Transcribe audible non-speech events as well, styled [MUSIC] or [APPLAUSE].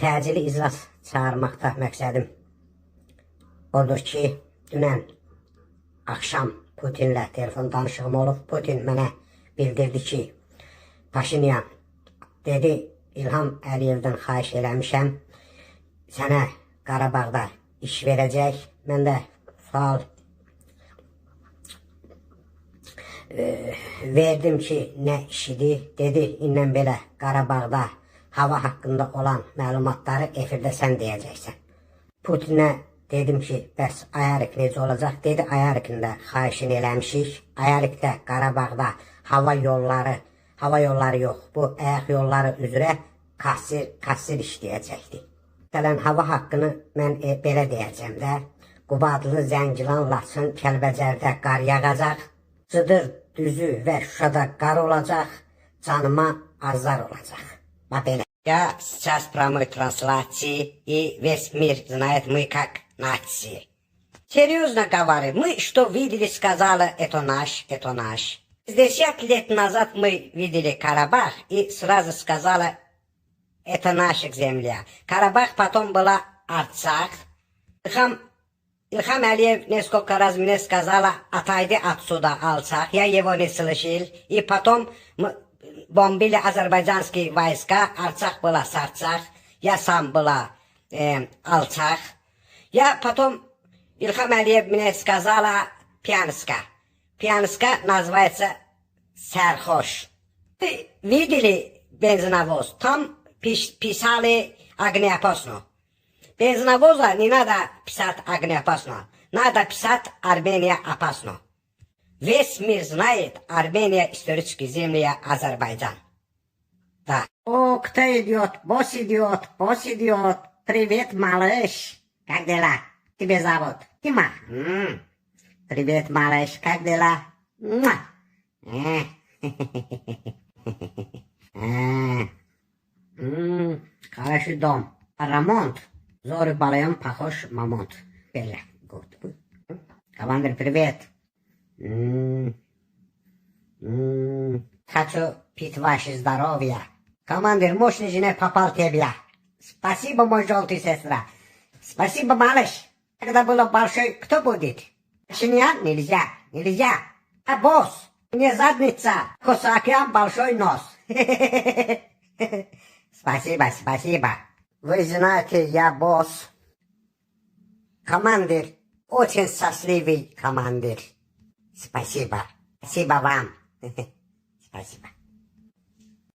təcili iclas çağırmaqda məqsədim odur ki, dünən axşam Putinlə telefon danışığım olub. Putin mənə bildirdi ki, Paşinyan dedi, İlham Əliyevdən xahiş eləmişəm, sənə Qarabağda iş verəcək. Mən də sual verdim ki, nə işidir. Dedi, indən belə Qarabağda hava haqqında olan məlumatları efirdə sən deyəcəksən. Putinə dedim ki, bəs Ayarik necə olacaq? Dedi, Ayarikində xahişini eləmişik. Ayarikdə Qarabağda hava yolları, hava yolları yox, bu ayaq yolları üzrə kassir, kassir işləyəcəkdi. Məsələn, hava haqqını mən e, belə deyəcəm də, Qubadlı, Zəngilan, Laçın, Kəlbəcərdə qar yağacaq, Cıdır, Düzü və Şuşada qar olacaq, canıma azar olacaq. Belə. Я сейчас прямой трансляции и весь мир знает мы как нации. Серьезно говорю, мы что видели, сказала, это наш, это наш. 60 лет назад мы видели Карабах и сразу сказала, это наша земля. Карабах потом была Арцах. Илхам, Илхам Алиев несколько раз мне сказала, отойди отсюда, Арцах. Я его не слышал. И потом мы бомбили азербайджанские войска. Арцах была Сарцах. Я сам была э, Алцах. Я потом, Илхам Алиев мне сказала, Пьянска. Пьянска называется Сархош. Видели бензиновоз? Там писали огнеопасно. Бензиновоза не надо писать огнеопасно. Надо писать Армения опасно. Весь мир знает Армения исторически земля Азербайджан. Да. О, кто идет? Босс идет, босс идет. Привет, малыш. Как дела? Тебе зовут? Тима. М. Привет, малыш. Как дела? Муа. Хороший дом. Ремонт. Зоры балаем похож мамонт. Беля. Гуд. Командир, привет. Хочу пить ваше здоровье. Командир, мощный жене попал тебе. Спасибо, мой желтый сестра. Спасибо, малыш. Когда было большой, кто будет? Шиньян нельзя, нельзя. А босс, мне задница, Хосакян большой нос. [LAUGHS] Спасибо, спасибо. Вы знаете, я босс. Командир, очень счастливый командир. Спасибо. Спасибо вам. [LAUGHS] Спасибо.